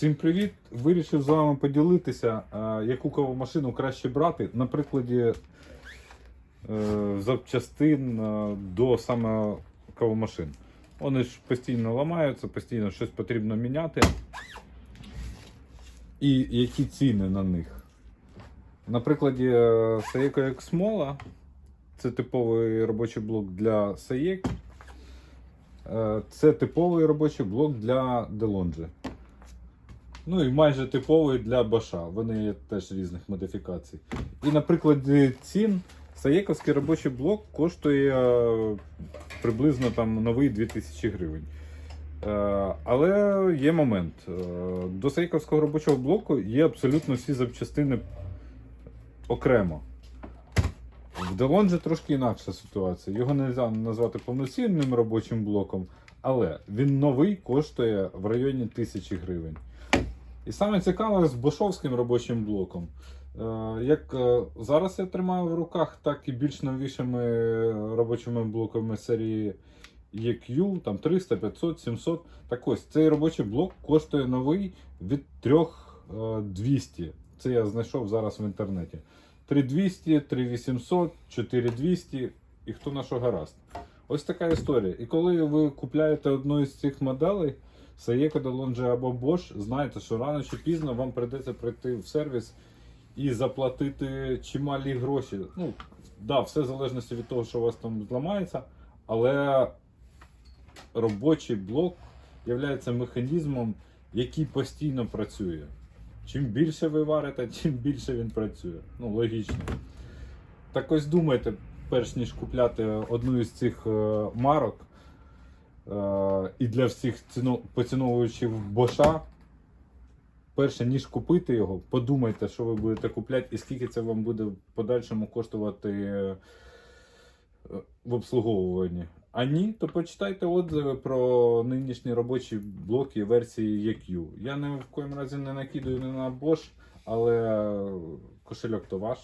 Всім привіт! Вирішив з вами поділитися, е, яку кавомашину краще брати на прикладі е, запчастин е, до саме кавомашин. Вони ж постійно ламаються, постійно щось потрібно міняти. І які ціни на них. На прикладі Saeco Mola, це типовий робочий блок для Saeco. Це типовий робочий блок для Delonge. Ну і майже типовий для Баша. Вони є теж різних модифікацій. І на прикладі цін Саєковський робочий блок коштує е, приблизно там новий 2000 гривень. Е, Але є момент. Е, До Саєковського робочого блоку є абсолютно всі запчастини окремо. В Делонже трошки інакша ситуація. Його не можна назвати повноцінним робочим блоком, але він новий коштує в районі 1000 гривень. І саме цікаве з бошовським робочим блоком. Е, Як е, зараз я тримаю в руках, так і більш новішими робочими блоками серії EQ, там 300, 500, 700. Так ось цей робочий блок коштує новий від 3200. Це я знайшов зараз в інтернеті. 3200, 3800, 4200 і хто на що гаразд. Ось така історія. І коли ви купляєте одну із цих моделей, Saeco, Delonge або Bosch, знайте, що рано чи пізно вам прийдеться прийти в сервіс і заплатити чималі гроші. Ну, да, все в залежності від того, що у вас там зламається, але робочий блок є механізмом, який постійно працює. Чим більше ви варите, тим більше він працює. Ну, логічно. Так ось думайте, перш ніж купляти одну із цих е, марок, і для всіх ціно, поціновувачів Боша, перше ніж купити його, подумайте, що ви будете купляти і скільки це вам буде в подальшому коштувати е, в обслуговуванні. А ні, то почитайте отзиви про нинішні робочі блоки версії EQ. Я ні в коїм разі не накидаю не на Bosch, але кошельок то ваш.